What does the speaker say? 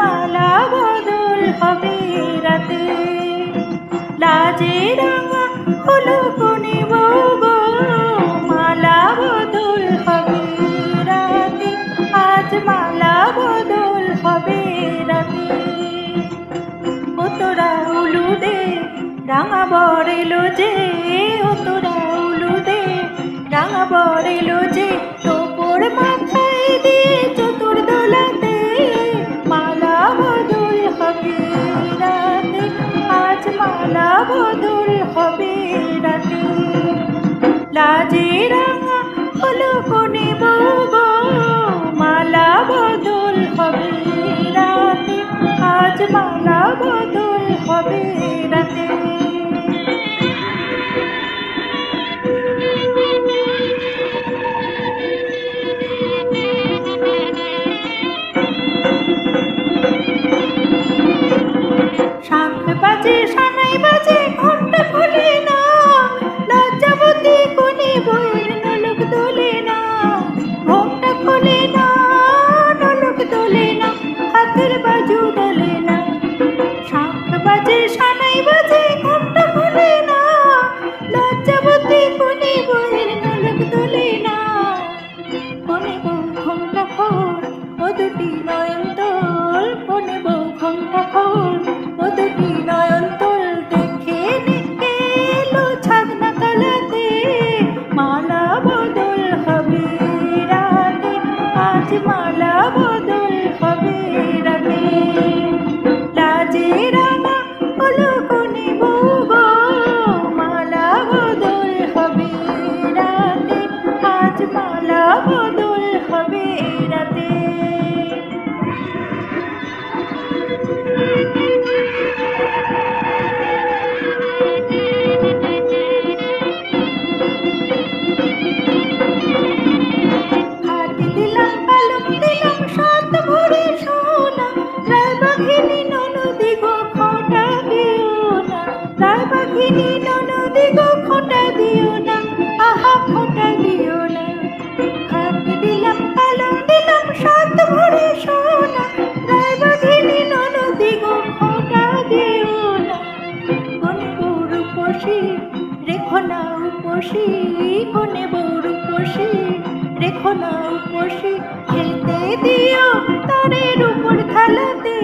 মালা বদল হবে রাতে লাচি রাঙা হলো রাতে। ও তোরা উলু দে রাঙা বরেলো যে ও তোরা উলু দে রাঙা বরেলো যে তোপর মাথায় দিয়ে চতুর দোলাতে মালা বদল হবে রাতে। আজ মালা বদল আজ মালা বদল হবে রাতে। বাজে সানাই বাজে, ঘণ্টা খোলে না লজ্জাবতী কোনি বইয়ের নলক দোলে না দুটি নয়ন তোল কোনে বউ ঘোমটা খোল ও দুটি নয়ন তোল, দেখে নিকে এলো ছাদনা তলাতে। মালা বদল হবে রাতে, আজ মালা বদল হবে রাতে। লাজে রাঙা হলো কোনে বউ গো, মালা বদল হবে রাতে, আজ মালা বদল হবে রাতে। খোটা দিও না, আহা খোটা দিও না। হাত দিলাম পালক দিলাম, সাত ভরে সোনা রায় দিও না। কোনে উপসী, রেখো না উপসী কোনে বউর উপসী, রেখো খেলতে দিও তারের উপর থালাতে